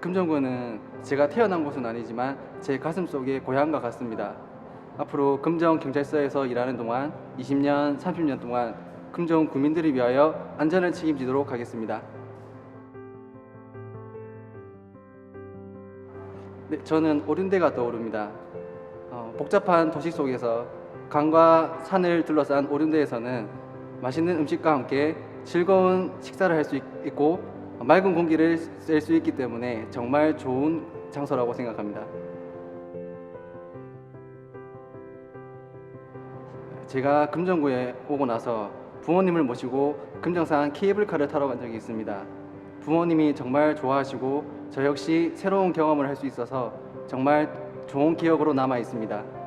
금정구는 제가 태어난 곳은 아니지만 제 가슴 속의 고향과 같습니다. 앞으로 금정 경찰서에서 일하는 동안 20년, 30년 동안 금정 구민들을 위하여 안전을 책임지도록 하겠습니다. 네, 저는 오륜대가 떠오릅니다. 어, 복잡한 도시 속에서 강과 산을 둘러싼 오륜대에서는 맛있는 음식과 함께 즐거운 식사를 할 수 있고 맑은 공기를 쐴 수 있기 때문에 정말 좋은 장소라고 생각합니다. 제가 금정구에 오고 나서 부모님을 모시고 금정산 케이블카를 타러 간 적이 있습니다. 부모님이 정말 좋아하시고 저 역시 새로운 경험을 할 수 있어서 정말 좋은 기억으로 남아 있습니다.